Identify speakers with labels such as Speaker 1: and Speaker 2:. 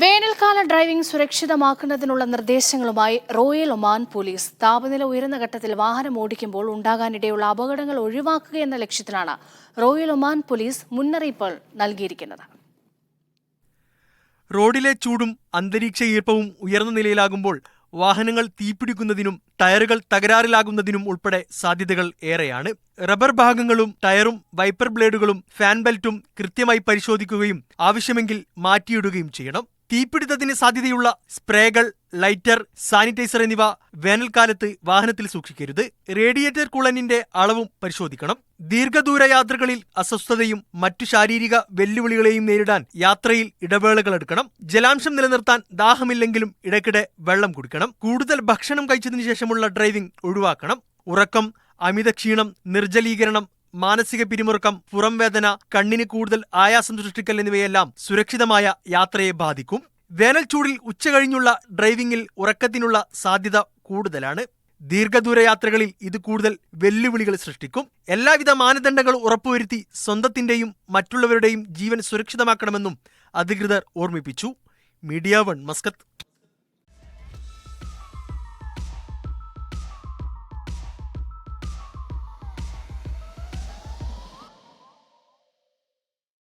Speaker 1: വേനൽക്കാല ഡ്രൈവിംഗ് സുരക്ഷിതമാക്കുന്നതിനുള്ള നിർദ്ദേശങ്ങളുമായി റോയൽ ഒമാൻ പോലീസ് താപനില ഉയരുന്ന ഘട്ടത്തിൽ വാഹനം ഓടിക്കുമ്പോൾ ഉണ്ടാകാനിടയുള്ള അപകടങ്ങൾ ഒഴിവാക്കുക എന്ന ലക്ഷ്യത്തിലാണ് റോയൽ ഒമാൻ പോലീസ് മുന്നറിയിപ്പ് നൽകിയിരിക്കുന്നത്.
Speaker 2: റോഡിലെ ചൂടും അന്തരീക്ഷ ഈർപ്പവും ഉയർന്ന നിലയിലാകുമ്പോൾ വാഹനങ്ങൾ തീപിടിക്കുന്നതിനും ടയറുകൾ തകരാറിലാകുന്നതിനും ഉൾപ്പെടെ സാധ്യതകൾ ഏറെയാണ്. റബ്ബർ ഭാഗങ്ങളും ടയറും വൈപ്പർ ബ്ലേഡുകളും ഫാൻ ബെൽറ്റും കൃത്യമായി പരിശോധിക്കുകയും ആവശ്യമെങ്കിൽ മാറ്റിയിടുകയും ചെയ്യണം. തീപിടുത്തത്തിന് സാധ്യതയുള്ള സ്പ്രേകൾ ലൈറ്റർ സാനിറ്റൈസർ എന്നിവ വേനൽക്കാലത്ത് വാഹനത്തിൽ സൂക്ഷിക്കരുത്. റേഡിയേറ്റർ കുളനിന്റെ അളവും പരിശോധിക്കണം. ദീർഘദൂര യാത്രകളിൽ അസ്വസ്ഥതയും മറ്റു ശാരീരിക വെല്ലുവിളികളെയും നേരിടാൻ യാത്രയിൽ ഇടവേളകൾ എടുക്കണം. ജലാംശം നിലനിർത്താൻ ദാഹമില്ലെങ്കിലും ഇടയ്ക്കിടെ വെള്ളം കുടിക്കണം. കൂടുതൽ ഭക്ഷണം കഴിച്ചതിനു ശേഷമുള്ള ഡ്രൈവിംഗ് ഒഴിവാക്കണം. ഉറക്കം അമിത ക്ഷീണം നിർജലീകരണം മാനസിക പിരിമുറുക്കം പുറംവേദന കണ്ണിന് കൂടുതൽ ആയാസം സൃഷ്ടിക്കൽ എന്നിവയെല്ലാം സുരക്ഷിതമായ യാത്രയെ ബാധിക്കും. വേനൽ ചൂടിൽ ഉച്ചകഴിഞ്ഞുള്ള ഡ്രൈവിംഗിൽ ഉറക്കത്തിനുള്ള സാധ്യത കൂടുതലാണ്. ദീർഘദൂര യാത്രകളിൽ ഇത് കൂടുതൽ വെല്ലുവിളികൾ സൃഷ്ടിക്കും. എല്ലാവിധ മാനദണ്ഡങ്ങൾ ഉറപ്പുവരുത്തി സ്വന്തത്തിന്റെയും മറ്റുള്ളവരുടെയും ജീവൻ സുരക്ഷിതമാക്കണമെന്നും അധികൃതർ ഓർമ്മിപ്പിച്ചു. Media one Muscat.